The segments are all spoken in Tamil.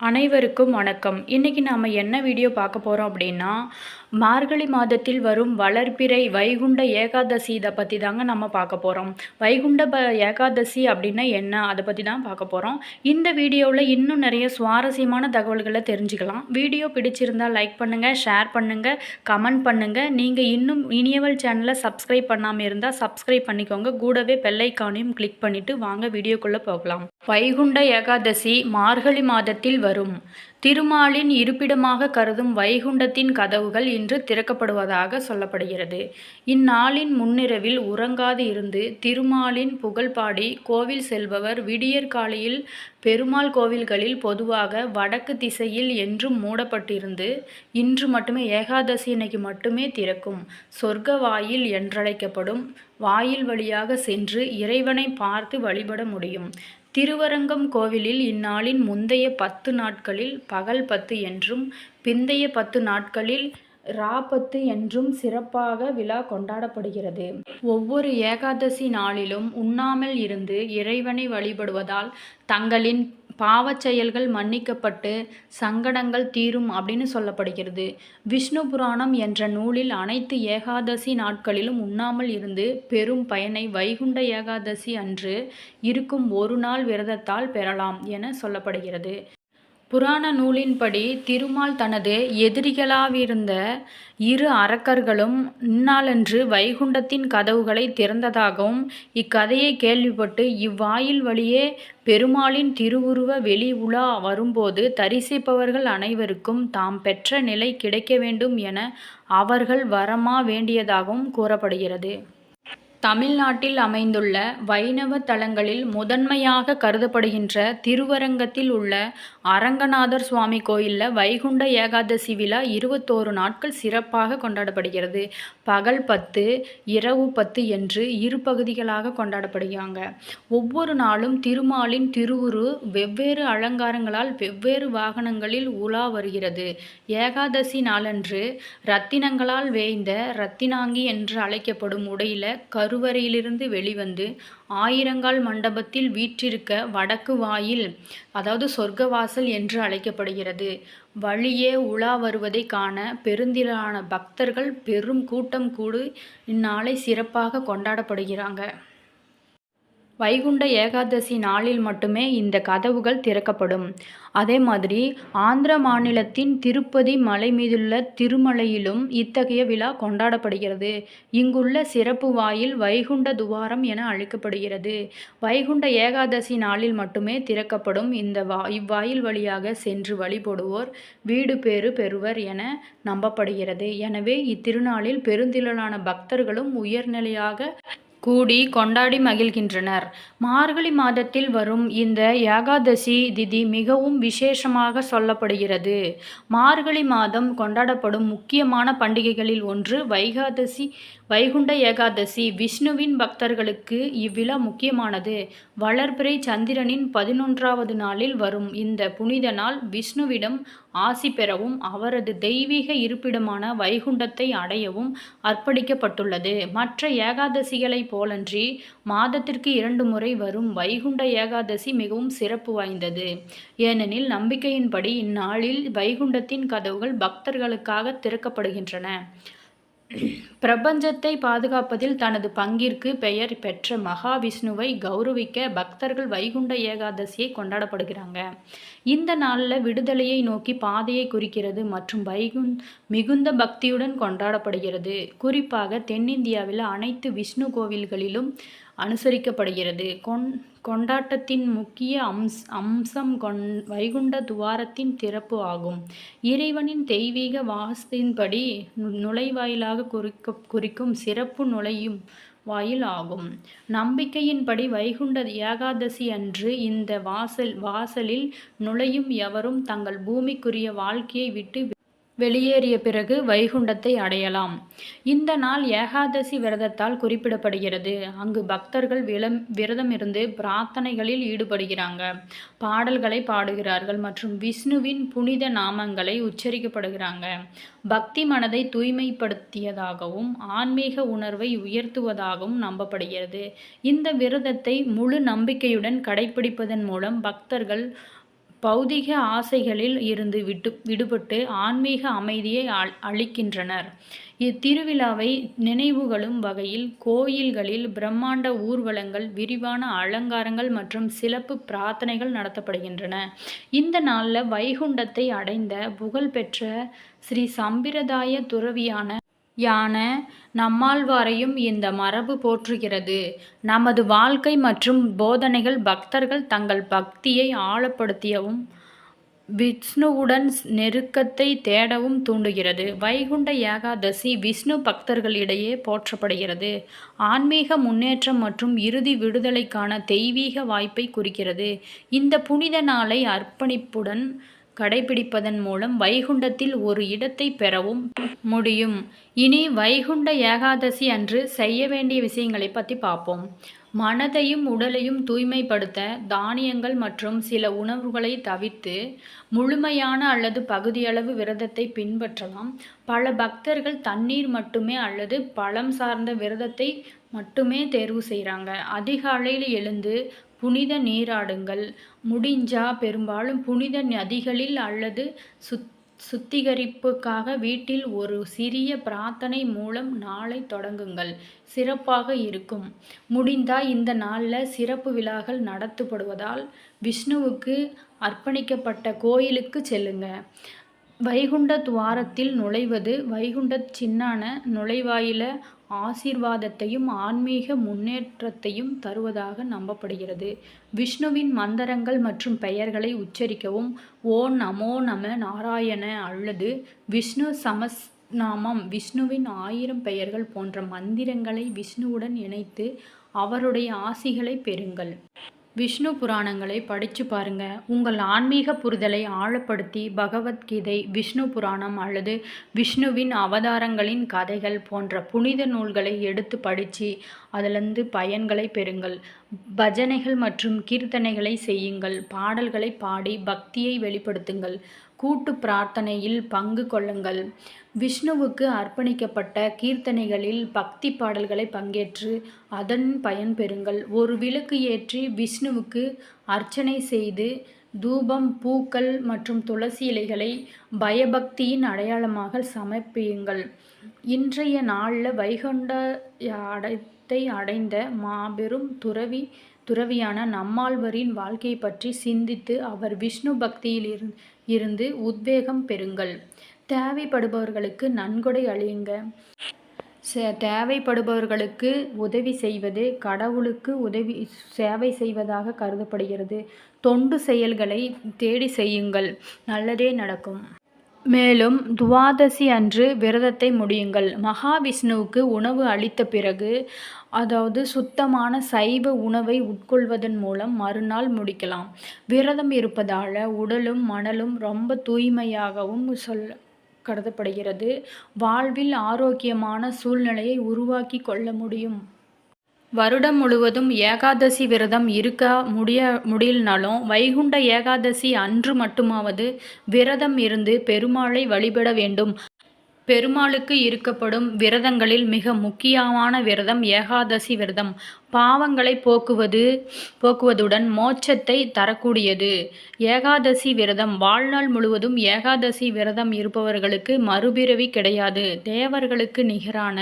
அனைவருக்கும் வணக்கம். இன்றைக்கி நாம் என்ன வீடியோ பார்க்க போகிறோம் அப்படின்னா மார்கழி மாதத்தில் வரும் வளர்ப்பிறை வைகுண்ட ஏகாதசி இதை பற்றி தாங்க நம்ம பார்க்க போகிறோம் வைகுண்ட ப ஏகாதசி அப்படின்னா என்ன? அதை பற்றி தான் பார்க்க போகிறோம் இந்த வீடியோவில் இன்னும் நிறைய சுவாரஸ்யமான தகவல்களை தெரிஞ்சுக்கலாம். வீடியோ பிடிச்சிருந்தால் லைக் பண்ணுங்கள் ஷேர் பண்ணுங்கள் கமெண்ட் பண்ணுங்கள் நீங்கள் இன்னும் இனியவல் சேனலை சப்ஸ்கிரைப் பண்ணாமல் இருந்தால் சப்ஸ்கிரைப் பண்ணிக்கோங்க. கூடவே பெல்லைக்கானையும் கிளிக் பண்ணிவிட்டு வாங்க வீடியோக்குள்ளே போகலாம். வைகுண்ட ஏகாதசி மார்கழி மாதத்தில் வரும். திருமாலின் இருப்பிடமாக கருதும் வைகுண்டத்தின் கதவுகள் இன்று திறக்கப்படுவதாக சொல்லப்படுகிறது. இந்நாளின் முன்னிரவில் உறங்காது இருந்து திருமாலின் புகழ்பாடி கோவில் செல்பவர் விடியற்காலையில் பெருமாள் கோவில்களில் பொதுவாக வடக்கு திசையில் என்றும் மூடப்பட்டிருந்து இன்று மட்டுமே ஏகாதசி இன்னைக்கு மட்டுமே திறக்கும். சொர்க்க வாயில் என்றழைக்கப்படும். வாயில் வழியாக சென்று இறைவனை பார்த்து வழிபட முடியும். திருவரங்கம் கோவிலில் இந்நாளின் முந்தைய பத்து நாட்களில் பகல் பத்து என்றும் பிந்தைய பத்து நாட்களில் ராபத்து என்றும் சிறப்பாக விழா கொண்டாடப்படுகிறது. ஒவ்வொரு ஏகாதசி நாளிலும் உண்ணாமல் இருந்து இறைவனை வழிபடுவதால் தங்களின் பாவச் செயல்கள் மன்னிக்கப்பட்டு சங்கடங்கள் தீரும் அப்படின்னு சொல்லப்படுகிறது. விஷ்ணு புராணம் என்ற நூலில் அனைத்து ஏகாதசி நாட்களிலும் உண்ணாமல் இருந்து பெரும் பயனை வைகுண்ட ஏகாதசி அன்று இருக்கும் ஒரு நாள் விரதத்தால் பெறலாம் என சொல்லப்படுகிறது. புராண நூலின்படி திருமால் தனது எதிரிகளாவிருந்த இரு அரக்கர்களும் இந்நாளன்று வைகுண்டத்தின் கதவுகளை திறந்ததாகவும் இக்கதையை கேள்விப்பட்டு இவ்வாயில் வழியே பெருமாளின் திருவுருவ வெளி உலா வரும்போது தரிசிப்பவர்கள் அனைவருக்கும் தாம் பெற்ற நிலை கிடைக்க வேண்டும் என அவர்கள் வரமா வேண்டியதாகவும் கூறப்படுகிறது. தமிழ்நாட்டில் அமைந்துள்ள வைணவ தலங்களில் முதன்மையாக கருதப்படுகின்ற திருவரங்கத்தில் உள்ள அரங்கநாதர் சுவாமி கோயிலில் வைகுண்ட ஏகாதசி விழா இருபத்தோரு நாட்கள் சிறப்பாக கொண்டாடப்படுகிறது. பகல் பத்து இரவு பத்து என்று இரு பகுதிகளாக கொண்டாடப்படுகிறாங்க. ஒவ்வொரு நாளும் திருமாலின் திருவுரு வெவ்வேறு அலங்காரங்களால் வெவ்வேறு வாகனங்களில் உலா வருகிறது. ஏகாதசி நாளன்று ரத்தினங்களால் வேய்ந்த ரத்தினாங்கி என்று அழைக்கப்படும் உடையில கருவறையிலிருந்து வெளிவந்து ஆயிரங்கால் மண்டபத்தில் வீற்றிருக்க வடக்கு வாயில் அதாவது சொர்க்கவாசல் என்று அழைக்கப்படுகிறது. வழியே உலா வருவதை காண பெருந்திரளான பக்தர்கள் பெரும் கூட்டம் கூடு இந்நாளை சிறப்பாக கொண்டாடப்படுகிறாங்க. வைகுண்ட ஏகாதசி நாளில் மட்டுமே இந்த கதவுகள் திறக்கப்படும். அதே மாதிரி ஆந்திர மாநிலத்தின் திருப்பதி மலை மீதுள்ள திருமலையிலும் இத்தகைய விழா கொண்டாடப்படுகிறது. இங்குள்ள சிறப்பு வாயில் வைகுண்ட துவாரம் என அழைக்கப்படுகிறது. வைகுண்ட ஏகாதசி நாளில் மட்டுமே திறக்கப்படும் இந்த வா இவ்வாயில் வழியாக சென்று வழிபடுவோர் வீடு பேறு பெறுவர் என நம்பப்படுகிறது. எனவே இத்திருநாளில் பெருந்திரளான பக்தர்களும் உயர்நிலையாக கூடி கொண்டாடி மகிழ்கின்றனர். மார்கழி மாதத்தில் வரும் இந்த ஏகாதசி திதி மிகவும் விசேஷமாக சொல்லப்படுகிறது. மார்கழி மாதம் கொண்டாடப்படும் முக்கியமான பண்டிகைகளில் ஒன்று வைகாதசி வைகுண்ட ஏகாதசி விஷ்ணுவின் பக்தர்களுக்கு இவ்விழா முக்கியமானது. வளர்பிறை சந்திரனின் பதினொன்றாவது நாளில் வரும் இந்த புனித நாள் விஷ்ணுவிடம் ஆசி பெறவும் அவரது தெய்வீக இருப்பிடமான வைகுண்டத்தை அடையவும் அர்ப்பணிக்கப்பட்டுள்ளது. மற்ற ஏகாதசிகளைப் போலன்றி மாதத்திற்கு இரண்டு முறை வரும் வைகுண்ட ஏகாதசி மிகவும் சிறப்பு வாய்ந்தது. ஏனெனில் நம்பிக்கையின்படி இந்நாளில் வைகுண்டத்தின் கதவுகள் பக்தர்களுக்காக திறக்கப்படுகின்றன. பிரபஞ்சத்தை பாதுகாப்பதில் தனது பங்கிற்கு பெயர் பெற்ற மகாவிஷ்ணுவை கௌரவிக்க பக்தர்கள் வைகுண்ட ஏகாதசியை கொண்டாடப்படுகிறாங்க. இந்த நாளில் விடுதலையை நோக்கி பாதையை குறிக்கிறது மற்றும் வைகுண் மிகுந்த பக்தியுடன் கொண்டாடப்படுகிறது. குறிப்பாக தென்னிந்தியாவில் அனைத்து விஷ்ணு கோவில்களிலும் அனுசரிக்கப்படுகிறது. கொண் கொண்டாட்டத்தின் முக்கிய அம்ஸ் அம்சம் கொண் வைகுண்ட துவாரத்தின் திறப்பு ஆகும். இறைவனின் தெய்வீக வாசத்தின்படி நுழைவாயிலாக குறிக்க குறிக்கும் சிறப்பு நுழையும் வாயில் ஆகும். நம்பிக்கையின்படி வைகுண்ட ஏகாதசி அன்று இந்த வாசல் வாசலில் நுழையும் எவரும் தங்கள் பூமிக்குரிய வாழ்க்கையை விட்டு வெளியேறிய பிறகு வைகுண்டத்தை அடையலாம். இந்த நாள் ஏகாதசி விரதத்தால் குறிப்பிடப்படுகிறது. அங்கு பக்தர்கள் விளம் விரதம் இருந்து பிரார்த்தனைகளில் ஈடுபடுகிறாங்க. பாடல்களை பாடுகிறார்கள் மற்றும் விஷ்ணுவின் புனித நாமங்களை உச்சரிக்கப்படுகிறாங்க. பக்தி மனதை தூய்மைப்படுத்தியதாகவும் ஆன்மீக உணர்வை உயர்த்துவதாகவும் நம்பப்படுகிறது. இந்த விரதத்தை முழு நம்பிக்கையுடன் கடைபிடிப்பதன் மூலம் பக்தர்கள் பௌதிக ஆசைகளில் இருந்து விட்டு விடுபட்டு ஆன்மீக அமைதியை அளிக்கின்றனர். இத்திருவிழாவை நினைவுகளும் வகையில் கோயில்களில் பிரம்மாண்ட ஊர்வலங்கள் விரிவான அலங்காரங்கள் மற்றும் சிறப்பு பிரார்த்தனைகள் நடத்தப்படுகின்றன. இந்த நாளில் வைகுண்டத்தை அடைந்த புகழ்பெற்ற ஸ்ரீ சம்பிரதாய துறவியான யான நம்மாழ்வாரையும் இந்த மரபு போற்றுகிறது. நமது வாழ்க்கை மற்றும் போதனைகள் பக்தர்கள் தங்கள் பக்தியை ஆழப்படுத்தியவும் விஷ்ணுவுடன் நெருக்கத்தை தேடவும் தூண்டுகிறது. வைகுண்ட ஏகாதசி விஷ்ணு பக்தர்களிடையே போற்றப்படுகிறது. ஆன்மீக முன்னேற்றம் மற்றும் இறுதி விடுதலைக்கான தெய்வீக வாய்ப்பை குறிக்கிறது. இந்த புனித நாளை அர்ப்பணிப்புடன் கடைபிடிப்பதன் மூலம் வைகுண்டத்தில் ஒரு இடத்தை பெறவும் முடியும். இனி வைகுண்ட ஏகாதசி அன்று செய்ய வேண்டிய விஷயங்களை பற்றி பார்ப்போம் மனதையும் உடலையும் தூய்மைப்படுத்த தானியங்கள் மற்றும் சில உணவுகளை தவிர்த்து முழுமையான அல்லது பகுதியளவு விரதத்தை பின்பற்றலாம். பல பக்தர்கள் தண்ணீர் மட்டுமே அல்லது பழம் சார்ந்த விரதத்தை மட்டுமே தேர்வு செய்கிறாங்க அதிகாலையில் எழுந்து புனித நீராடுங்கள். முடிஞ்சா பெரும்பாலும் புனித நதிகளில் அல்லது சுத் சுத்திகரிப்புக்காக வீட்டில் ஒரு சிறிய பிரார்த்தனை மூலம் நாளை தொடங்குங்கள். சிறப்பாக இருக்கும். முடிந்தா இந்த நாளில் சிறப்பு விழாக்கள் நடத்தப்படுவதால் விஷ்ணுவுக்கு அர்ப்பணிக்கப்பட்ட கோயிலுக்கு செல்லுங்க. வைகுண்ட துவாரத்தில் நுழைவது வைகுண்ட சின்னான நுழைவாயில ஆசீர்வாதத்தையும் ஆன்மீக முன்னேற்றத்தையும் தருவதாக நம்பப்படுகிறது. விஷ்ணுவின் மந்திரங்கள் மற்றும் பெயர்களை உச்சரிக்கவும். ஓ நமோ நம நாராயண அல்லது விஷ்ணு சமஸ் நாமம் விஷ்ணுவின் ஆயிரம் பெயர்கள் போன்ற மந்திரங்களை விஷ்ணுவுடன் இணைத்து அவருடைய ஆசிகளை பெறுங்கள். விஷ்ணு புராணங்களை படித்து பாருங்க. உங்கள் ஆன்மீக புரிதலை ஆழப்படுத்தி பகவத்கீதை விஷ்ணு புராணம் அல்லது விஷ்ணுவின் அவதாரங்களின் கதைகள் போன்ற புனித நூல்களை எடுத்து படித்து அதிலிருந்து பயன்களை பெறுங்கள். பஜனைகள் மற்றும் கீர்த்தனைகளை செய்யுங்கள். பாடல்களை பாடி பக்தியை வெளிப்படுத்துங்கள். கூட்டு பிரார்த்தனையில் பங்கு கொள்ளுங்கள். விஷ்ணுவுக்கு அர்ப்பணிக்கப்பட்ட கீர்த்தனைகளில் பக்தி பாடல்களை பங்கேற்று அதன் பயன் பெறுங்கள். ஒரு விளக்கு ஏற்றி விஷ்ணுவுக்கு அர்ச்சனை செய்து தூபம் பூக்கள் மற்றும் துளசி இலைகளை பயபக்தியின் அடையாளமாக சமர்ப்பியுங்கள். இன்றைய நாளில் வைகுண்ட அடத்தை அடைந்த மாபெரும் துறவி துறவியான நம்மாழ்வரின் வாழ்க்கை பற்றி சிந்தித்து அவர் விஷ்ணு பக்தியில் இருந்து இருந்து உத்வேகம் பெறுங்கள். தேவைப்படுபவர்களுக்கு நன்கொடை அழியுங்க தேவைப்படுபவர்களுக்கு உதவி செய்வது கடவுளுக்கு உதவி சேவை செய்வதாக கருதப்படுகிறது. தொண்டு செயல்களை தேடி செய்யுங்கள். நல்லதே நடக்கும். மேலும் துவாதசி அன்று விரதத்தை முடியுங்கள். மகாவிஷ்ணுவுக்கு உணவு அளித்த பிறகு அதாவது சுத்தமான சைவ உணவை உட்கொள்வதன் மூலம் மறுநாள் முடிக்கலாம். விரதம் இருப்பதால் உடலும் மணலும் ரொம்ப தூய்மையாகவும் சொல் கருதப்படுகிறது. வாழ்வில் ஆரோக்கியமான சூழ்நிலையை உருவாக்கி கொள்ள முடியும். வருடம் முழுவதும் ஏகாதசி விரதம் இருக்க முடிய முடியலனாலும் வைகுண்ட ஏகாதசி அன்று மட்டுமாவது விரதம் இருந்து பெருமாளை வழிபட வேண்டும். பெருமாளுக்கு இருக்கப்படும் விரதங்களில் மிக முக்கியமான விரதம் ஏகாதசி விரதம். பாவங்களை போக்குவது போக்குவதுடன் மோட்சத்தை தரக்கூடியது. ஏகாதசி விரதம் வாழ்நாள் முழுவதும் ஏகாதசி விரதம் இருப்பவர்களுக்கு மறுபிறவி கிடையாது. தேவர்களுக்கு நிகரான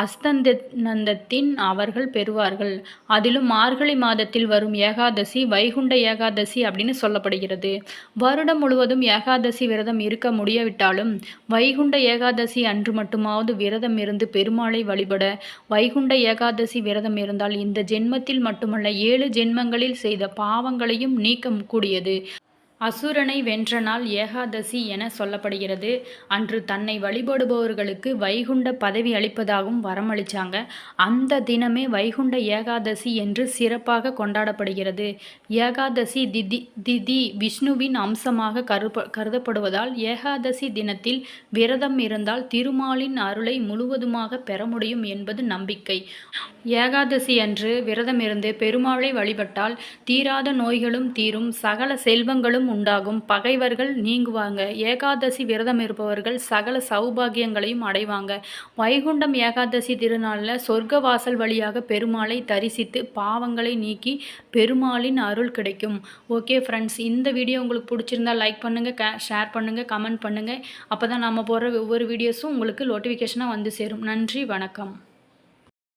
அஸ்தந்தத்தின் அவர்கள் பெறுவார்கள். அதிலும் மார்கழி மாதத்தில் வரும் ஏகாதசி வைகுண்ட ஏகாதசி அப்படின்னு சொல்லப்படுகிறது. வருடம் முழுவதும் ஏகாதசி விரதம் இருக்க முடியவிட்டாலும் வைகுண்ட ஏகாதசி அன்று மட்டுமாவது விரதம் இருந்து பெருமாளை வழிபட வைகுண்ட ஏகாதசி விரதம் இருந்தால் இந்த ஜென்மத்தில் மட்டுமல்ல ஏழு ஜென்மங்களில் செய்த பாவங்களையும் நீக்க கூடியது. அசுரனை வென்ற நாள் ஏகாதசி என சொல்லப்படுகிறது. அன்று தன்னை வழிபடுபவர்களுக்கு வைகுண்ட பதவி அளிப்பதாகவும் வரமளிச்சாங்க. அந்த தினமே வைகுண்ட ஏகாதசி என்று சிறப்பாக கொண்டாடப்படுகிறது. ஏகாதசி திதி திதி விஷ்ணுவின் அம்சமாக கருப்ப கருதப்படுவதால் ஏகாதசி தினத்தில் விரதம் இருந்தால் திருமாலின் அருளை முழுவதுமாக பெற முடியும் என்பது நம்பிக்கை. ஏகாதசி அன்று விரதம் இருந்து பெருமாளை வழிபட்டால் தீராத நோய்களும் தீரும். சகல செல்வங்களும் உண்டாகும். பகைவர்கள் நீங்குவாங்க. ஏகாதசி விரதம் இருப்பவர்கள் சகல சௌபாகியங்களையும் அடைவாங்க. வைகுண்டம் ஏகாதசி திருநாளில் சொர்க்க வாசல் வழியாக பெருமாளை தரிசித்து பாவங்களை நீக்கி பெருமாளின் அருள் கிடைக்கும். ஓகே ஃப்ரெண்ட்ஸ் இந்த வீடியோ உங்களுக்கு பிடிச்சிருந்தா லைக் பண்ணுங்கள் க ஷேர் பண்ணுங்கள் கமெண்ட் பண்ணுங்கள் அப்போ தான் நம்ம போடுற ஒவ்வொரு வீடியோஸும் உங்களுக்கு நோட்டிஃபிகேஷனாக வந்து சேரும். நன்றி வணக்கம்.